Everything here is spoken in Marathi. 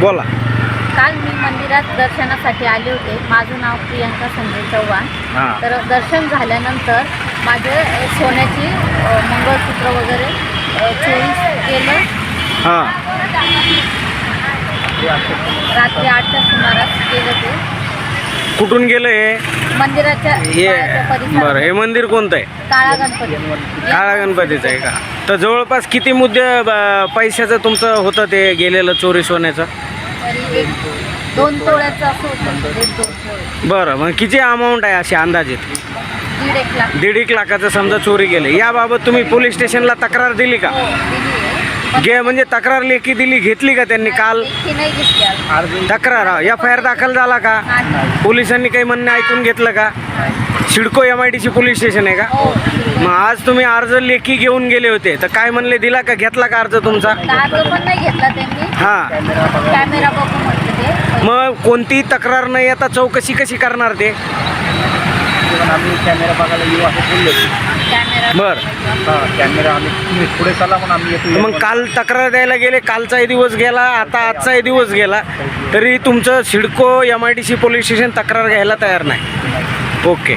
बोला. काल मी मंदिरात दर्शनासाठी आले होते. माझं नाव प्रियंका संजय चव्हाण. हां. तर दर्शन झाल्यानंतर माझे सोन्याची अ, मंगळसूत्र वगैरे अ, चोरी केलं. हां. रात्री आठच्या सुमारास केलं ते. कुठून गेलं हे? मंदिराच्या हे बाहेरच्या बरं परिसरात हे मंदिर कोणतं आहे? काळा गणपती. काळा गणपतीचं आहे का? तर जवळपास किती मुद्दे ब- पैशाचं तुमचं होतं ते गेलेलं चोरी सोन्याचं? तरी एक दोन तोळ्याचं असं होतं. एक दोन तोळे. बरं मग किती अमाऊंट आहे अशी अंदाजित? दीड एक लाख. दीड एक लाखाचं समजा चोरी गेले याबाबत तुम्ही पोलीस स्टेशनला तक्रार दिली का? हो दिली आहे. पण घे म्हणजे तक्रार लेखी दिली घेतली का त्यांनी काल? लेखी नाही घेतली अजून. तक्रार एफ आय आर दाखल झाला का? नाही. पोलिसांनी काही म्हणणं ऐकून घेतलं का? CIDCO M I D C police station आहे का? हो मग आज तुम्ही अर्ज लेखी घेऊन गेले होते. तर काय म्हणले दिला का घेतला का अर्ज तुमचा? अर्ज पण नाही घेतला त्यांनी. हां. कॅमेरा मग कोणतीही तक्रार नाही आता चौकशी कशी करणार ते? आम्ही कॅमेरा बघायला येऊ असं बोललो. कॅमेरा बर. हा कॅमेरा आम्ही तुम्ही पुढे चला म्हणून आम्ही येतो. मग काल तक्रार द्यायला गेले कालचाही दिवस गेला आता आजचाही दिवस गेला. तरी तुमचं CIDCO M I D C police station तक्रार घ्यायला तयार नाही. ओके